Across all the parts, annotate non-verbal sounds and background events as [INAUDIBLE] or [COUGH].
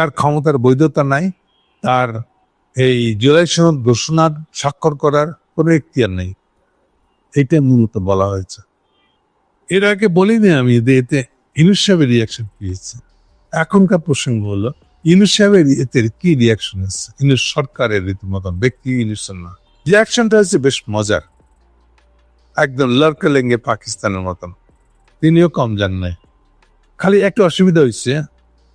তার ক্ষমতার বৈধতা নাই, তার এই জুলাই সনদ ঘোষণা স্বাক্ষর করার কোনো এখতিয়ার নেই। এইটা মূলত বলা হয়েছে। এর আগে বলিনি আমি যে এতে ইনুস সাহেবের রিয়াকশন কি হয়েছে। এখনকার প্রসঙ্গ হলো, ইনুস সাহেবের এতে কি রিয়াকশন এসছে ইনুস সরকারের রীতিমতন ব্যক্তি, ইনুস না। রিয়াকশনটা হচ্ছে বেশ মজার। একদম লড়কে লেঙ্গে পাকিস্তানের মতন। তিনিও কম যান নাই। খালি একটা অসুবিধা হয়েছে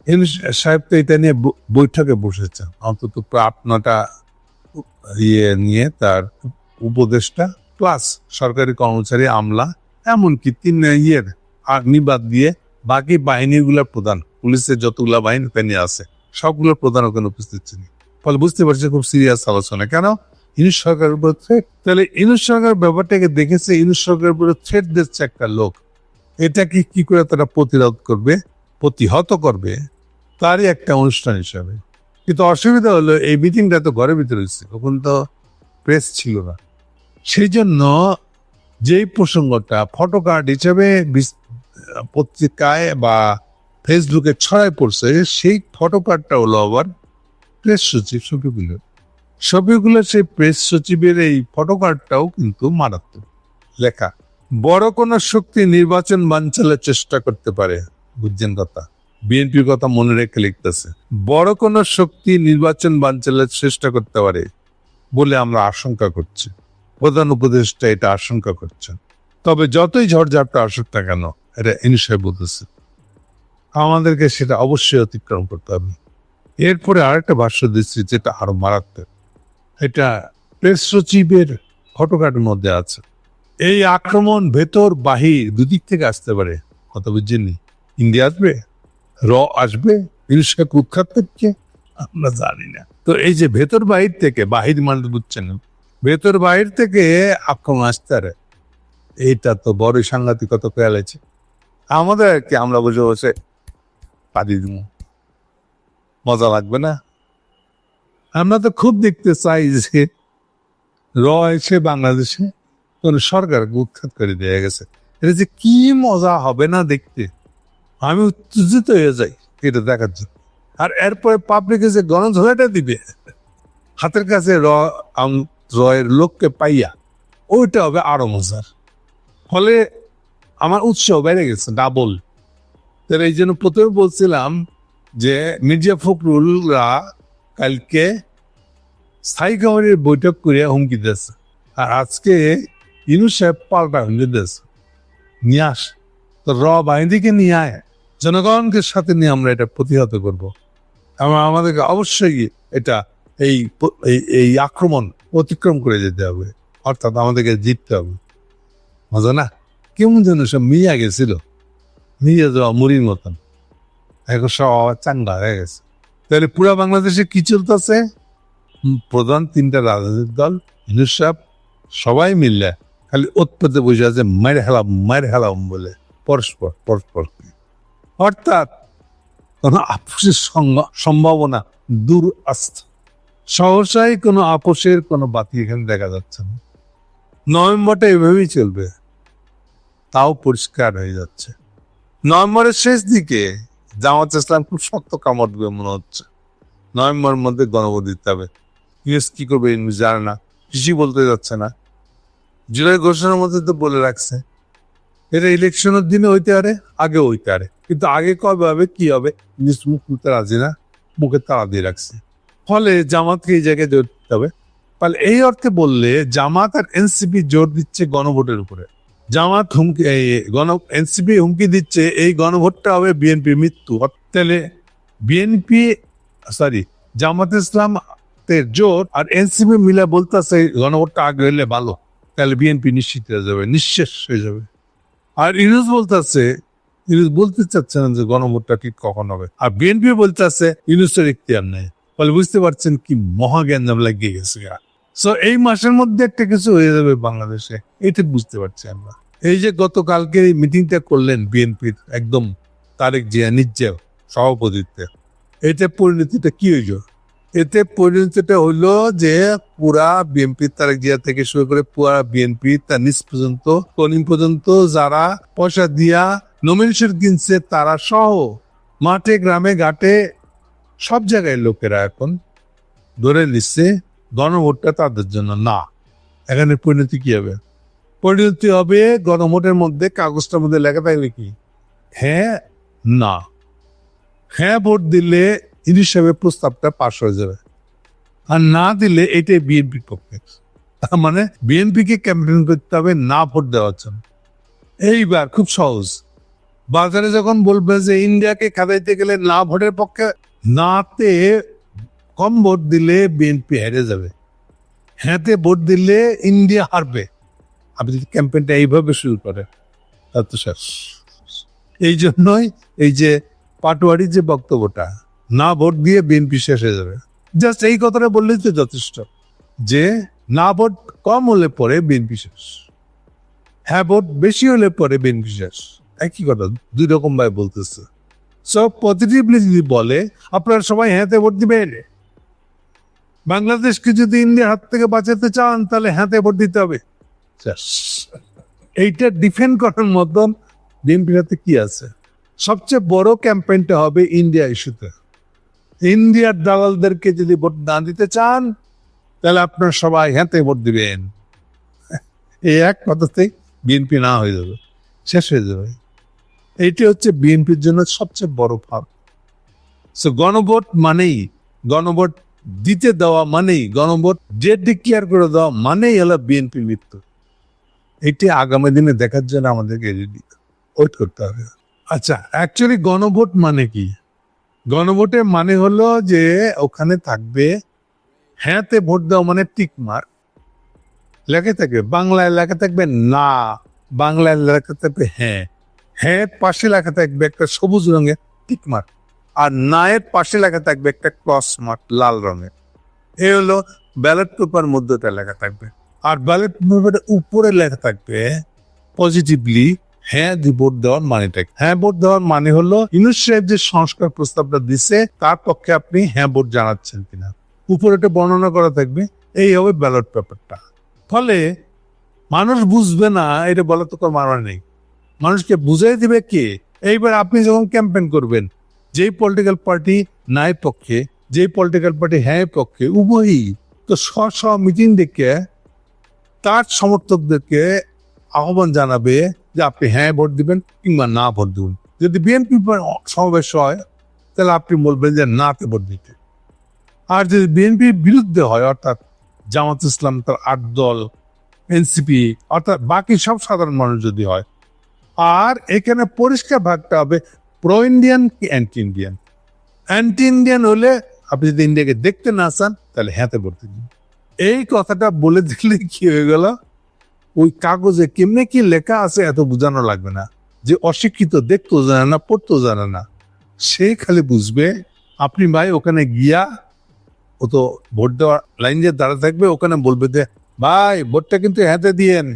ইনুস সাহেব তো এটা নিয়ে বৈঠকে বসেছেন। অন্তত আট, নটা ইয়ে নিয়ে তার উপদেষ্টা প্লাস সরকারি কর্মচারী আমলা, এমনকি তিন ইয়ের নিবাদ দিয়ে বাকি বাহিনীগুলোর প্রধান, পুলিশের যতগুলা বাহিনী তা নিয়ে আছে, সবগুলো প্রধান ওখানে উপস্থিত ছিলেন। ফলে বুঝতে পারছি খুব সিরিয়াস আলোচনা। কেন? ইনুস সরকারের উপর থ্রেট তাহলে ইনুস সরকার ব্যাপারটাকে দেখেছে, ইনুস সরকারের উপরে থ্রেট দিচ্ছে একটা লোক। এটাকে কি করে তারা প্রতিরোধ করবে? প্রতিহত করবে? তারই একটা অনুষ্ঠান হিসাবে। কিন্তু অসুবিধা হলো, এই মিটিংটা তো ঘরের ভিতরে হচ্ছে তখন তো প্রেস ছিল না। সেই জন্য যেই প্রসঙ্গটা ফটো কার্ড হিসেবে পত্রিকায় বা ফেসবুকে ছড়ায় পড়ছে, সেই ফটো কার্ডটা হলো আবার প্রেস সচিব শফিকুলের। শফিকুলের সেই প্রেস সচিবের এই ফটো কার্ডটাও কিন্তু মারাত্মক লেখা। বড় কোন শক্তি নির্বাচন বাঞ্চালের চেষ্টা করতে পারে, বুঝছেন কথা? বিএনপির কথা মনে রেখে লিখতেছে, বড় কোন শক্তি নির্বাচন বাঞ্চালের চেষ্টা করতে পারে বলে আমরা আশঙ্কা করছি। প্রধান উপদেষ্টা এটা আশঙ্কা করছেন। তবে যতই ঝড়ঝাপটা আসুক না কেন, এটা ইনিশায় বলতেছে। আমাদেরকে সেটা অবশ্যই অতিক্রম করতে হবে। এরপরে আরেকটা ভাষ্য দিচ্ছি যেটা আরও মারাত্মক। এটা প্রেস সচিবের ফটোকার্ডের মধ্যে আছে। এই আক্রমণ ভেতর বাহির দুদিক থেকে আসতে পারে। কথা বুঝছেন ইন্ডিয়া আসবে? র আসবে ইলিশাকে কুখ্যাত করছে আমরা জানি না। তো এই যে ভেতর বাহির থেকে, বাহির মানে বুঝছেন ভেতর বাহির থেকে আক্রমণ আসতে এইটা তো বড় সাংঘাতিকতা আছে। আমাদের কি আমরা বসে বসে পাদি দিব। মজা লাগবে না? আমরা তো খুব দেখতে চাই যে র এসে বাংলাদেশে কোন সরকারকে উৎখাত করে দেয়া গেছে। এটা যে কি মজা হবে না দেখতে? আমি উত্তেজিত হয়ে যাই, এটা দেখার জন্য। আর এরপরে পাবলিকে যে গণধরাটা দিবে, হাতের কাছে র রয়ের লোককে পাইয়া, ওইটা হবে আরও মজার। ফলে আমার উৎসাহ বেড়ে গেছে ডাবল তাহলে এই জন্য প্রথমে বলছিলাম যে, মির্জা ফখরুলরা কালকে স্থায়ী কমিটির বৈঠক করে হুমকি দিয়েছে। আর আজকে ইনু সাহেব পাল্টা হুমকি দিয়েছে। নিয়ে আস। তো র নিয়ে আয়। জনগণকে সাথে নিয়ে আমরা এটা প্রতিহত করব। আমরা আমাদেরকে অবশ্যই এটা এই এই- আক্রমণ অতিক্রম করে যেতে হবে। অর্থাৎ আমাদেরকে জিততে হবে। মজা না? কেমন যেন সব মিয়া গেছিল। মিয়া যাওয়া মুড়ির মতন। এখন সব চাঙ্গা হয়ে গেছে। তাহলে পুরা বাংলাদেশে কি চলতেছে? প্রধান তিনটা রাজনৈতিক দল সাহেব, সবাই মিললে খালি উৎপত্তি বসে আছে মায়ের হেলাম মায়ের হেলাম বলে। পরস্পর পরস্পর। অর্থাৎ কোনো আপোষের সম্ভাবনা দূর আসছে সহসাই কোনো আপোষের কোনো বাতি এখানে দেখা যাচ্ছে না। নভেম্বরটা এভাবেই চলবে। তাও পরিষ্কার হয়ে যাচ্ছে। নভেম্বরের শেষ দিকে জামাত ইসলাম খুব শক্ত কামড় দেবে মনে হচ্ছে। নভেম্বরের মধ্যে গণভোট দিতে হবে। ইউএস কি করবে জানে না। কৃষি বলতে যাচ্ছে না। জুলাই ঘোষণার মধ্যে তো বলে রাখছে। এটা ইলেকশনের দিনে হইতে পারে, আগে হইতে পারে। কিন্তু আগে কবে হবে, কি হবে, নিজ মুখ খুলতে রাজি না, মুখে তাড়া দিয়ে রাখছে। ফলে জামাতকে এই জায়গায় জোর দিতে হবে। তাহলে এই অর্থে বললে, জামাত আর এনসিপি জোর দিচ্ছে গণভোটের উপরে। জামাত হুমকি গণ এনসিপি হুমকি দিচ্ছে, এই গণভোটটা হবে বিএনপি মৃত্যু। তাহলে বিএনপি সরি জামাত ইসলাম জোর আর এনসিপি মিলে বলতেছে গণভোটটা আগে হলে ভালো। তাহলে বিএনপি নিশ্চিত হয়ে যাবে, নিঃশেষ হয়ে যাবে। আর ইউনুস বলতেছে, ইউনুস বলতে চাচ্ছে না যে গণভোটটা ঠিক কখন হবে। আর বিএনপি বলতেছে, ইউনুসের ইখতিয়ার নেই। ফলে বুঝতে পারছেন কি মহা জ্ঞানজাম লাগিয়ে গেছে সো এই মাসের মধ্যে একটা কিছু হয়ে যাবে বাংলাদেশে, এটা বুঝতে পারছি আমরা। এই যে গতকালকে মিটিংটা করলেন বিএনপির একদম তারেক জিয়া নিজে সভাপতিত্বে এটা পরিণতিটা কি হইল? এতে পরিণতিটা হইল যে পুরা বিএনপি তারেক জিয়া থেকে শুরু করে পুরা বিএনপি তার নিচ পর্যন্ত কনিম পর্যন্ত যারা পয়সা দিয়া নমিনেশন কিনছে তারা সহ মাঠে, গ্রামে, ঘাটে সব জায়গায় লোকেরা এখন ধরে নিচ্ছে গণভোটটা তাদের জন্য না। এখানে পরিণতি কি হবে? পরিণতি হবে গণভোটের মধ্যে কাগজটার মধ্যে লেখা থাকবে কি? হ্যাঁ না। হ্যাঁ ভোট দিলে ইনিশ সাহেবের প্রস্তাবটা পাশ হয়ে যাবে। আর না দিলে এটাই বিএনপির পক্ষে। মানে বিএনপিকে ক্যাম্পেইন করতে হবে, না ভোট দেওয়ার জন্য। এইবার খুব সহজ। বাজারে যখন বলবে যে ইন্ডিয়াকে খেদাইতে গেলে না ভোটের পক্ষে, নাতে কম ভোট দিলে বিএনপি হেরে যাবে। হ্যাঁতে ভোট দিলে ইন্ডিয়া হারবে। আপনি যদি ক্যাম্পেইনটা এইভাবে শুরু করেন তা তো শেষ। এই জন্যই এই যে পাটোয়ারির যে বক্তব্যটা না ভোট দিয়ে বিএনপি শেষ হয়ে যাবে। জাস্ট এই কথাটা বললেই তো যথেষ্ট যে না ভোট কম হলে পরে বিএনপি শেষ। হ্যাঁ ভোট বেশি হলে পরে বিএনপি শেষ। একই কথা, দুই রকম ভাবে বলতেছে। সব পজিটিভলি যদি বলে, আপনারা সবাই হ্যাঁতে ভোট দিবেন। বাংলাদেশকে যদি ইন্ডিয়ার হাত থেকে বাঁচাতে চান, তাহলে হ্যাঁতে ভোট দিতে হবে। এইটা ডিফেন্ড করার মতন বিএনপির হাতে কি আছে? সবচেয়ে বড় ক্যাম্পেইনটা হবে ইন্ডিয়া ইস্যুতে ইন্ডিয়ার দালালদেরকে যদি ভোট না দিতে চান, তাহলে আপনার সবাই হ্যাঁতে ভোট দিবেন। [LAUGHS] এই এক কথাতেই বিএনপি না হয়ে যাবে, শেষ হয়ে যাবে। এইটি হচ্ছে বিএনপির জন্য সবচেয়ে বড় ফাঁক সো গণভোট মানেই, গণভোট দিতে দেওয়া মানেই, গণভোট ডেট ডিক্লেয়ার করে দেওয়া মানেই হলো বিএনপি মৃত্যু। এটি আগামী দিনে দেখার জন্য আমাদেরকে ওয়েট করতে হবে। আচ্ছা অ্যাকচুয়ালি গণভোট মানে কি? গণভোটের মানে হলো যে ওখানে থাকবে, হ্যাঁতে ভোট দেওয়া মানে টিক মার্ক। লেখা থাকবে, বাংলায় লেখা থাকবে না, বাংলায় লেখা থাকবে হ্যাঁ। হ্যাঁ পাশে লেখা থাকবে একটা সবুজ রঙের টিক মার্ক, আর নায়ের পাশে লেখা থাকবে একটা ক্রস মার্ক লাল রঙের। এ হলো ব্যালট পেপার মধ্যটা লেখা থাকবে। আর ব্যালট পেপারের উপরে লেখা থাকবে পজিটিভলি হ্যাঁ ভোট দেওয়ার মানেটা? হ্যাঁ ভোট দেওয়ার মানে হলো ইউনুস সাহেব যে সংস্কার প্রস্তাবটা দিছে, তার পক্ষে আপনি হ্যাঁ ভোট জানাচ্ছেন কিনা? উপরে একটা বর্ণনা করা থাকবে, এই হবে ব্যালট পেপারটা। ফলে মানুষ বুঝবে না, এটা বলা তো কোনো মানে নেই। মানুষকে বুঝাই দিবে কে? এইবার আপনি যখন ক্যাম্পেইন করবেন, যেই পলিটিক্যাল পার্টি নাই পক্ষে, যেই পলিটিক্যাল পার্টি হ্যাঁ পক্ষে, উভয়ই তো স্ব স্ব মিটিং তার সমর্থকদেরকে আহ্বান জানাবে যে আপনি হ্যাঁ ভোট দিবেন কিংবা না ভোট দিবেন। যদি বিএনপি সমাবেশ হয়, তাহলে আপনি বলবেন যে নাতে ভোট দিতে। আর যদি বিএনপির বিরুদ্ধে হয়, অর্থাৎ জামাত ইসলাম, তার আট দল এনসিপি অর্থাৎ বাকি সব সাধারণ মানুষ যদি হয়, আর এখানে পরিষ্কার ভাগটা হবে প্রো ইন্ডিয়ান কি অ্যান্টি ইন্ডিয়ান অ্যান্টি ইন্ডিয়ান হলে আপনি যদি ইন্ডিয়াকে দেখতে না চান, তাহলে হ্যাঁতে ভোট দিন। এই কথাটা বলে দিলে কি হয়ে গেল? ওই কাগজে কেমনে কি লেখা আছে এত বোঝানো লাগবে না? যে অশিক্ষিত, দেখতেও জানে না, পড়তেও জানে না। সে খালি বুঝবে, আপনি ভাই ওখানে গিয়া ও তো ভোট দেওয়ার লাইন যে দাঁড়া থাকবে, ওখানে বলবে যে, ভাই, ভোটটা কিন্তু হাতে দিয়েন,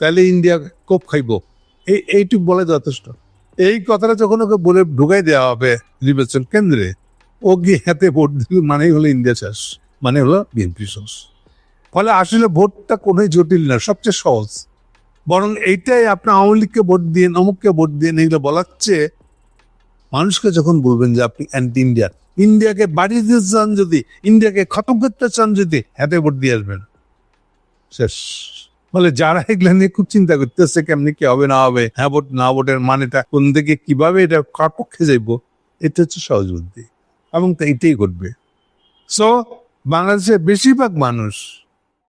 তাহলে ইন্ডিয়া কোপ খাইব। এই, এইটুকু বলে যথেষ্ট। এই কথাটা যখন ওকে বলে ঢুকাই দেওয়া হবে নির্বাচন কেন্দ্রে, ও গিয়ে হাতে ভোট দিল, মানেই হলো ইন্ডিয়া শেষ মানে হলো বিএনপি শেষ। ফলে আসলে ভোটটা কোনোই জটিল না, সবচেয়ে সহজ। বরং এইটাই আপনি আওয়ামী লীগকে ভোট দিয়ে, অমুককে ভোট দিয়ে এগুলো বলার চেয়ে মানুষকে যখন বলবেন যে আপনি অ্যান্টি ইন্ডিয়া ইন্ডিয়াকে বাড়িয়ে দিতে চান যদি ইন্ডিয়াকে খতম করতে চান যদি, হাতে ভোট দিয়ে আসবেন। শেষ। বলে যারা এগুলো নিয়ে খুব চিন্তা করতেছে কেমনি কি হবে, না হবে হ্যাঁ ভোট, না ভোটের মানেটা কোন দিকে কীভাবে এটা কার পক্ষে যাইব, এটা হচ্ছে সহজ বুদ্ধি। এবং তা এটাই ঘটবে। সো বাংলাদেশের বেশিরভাগ মানুষ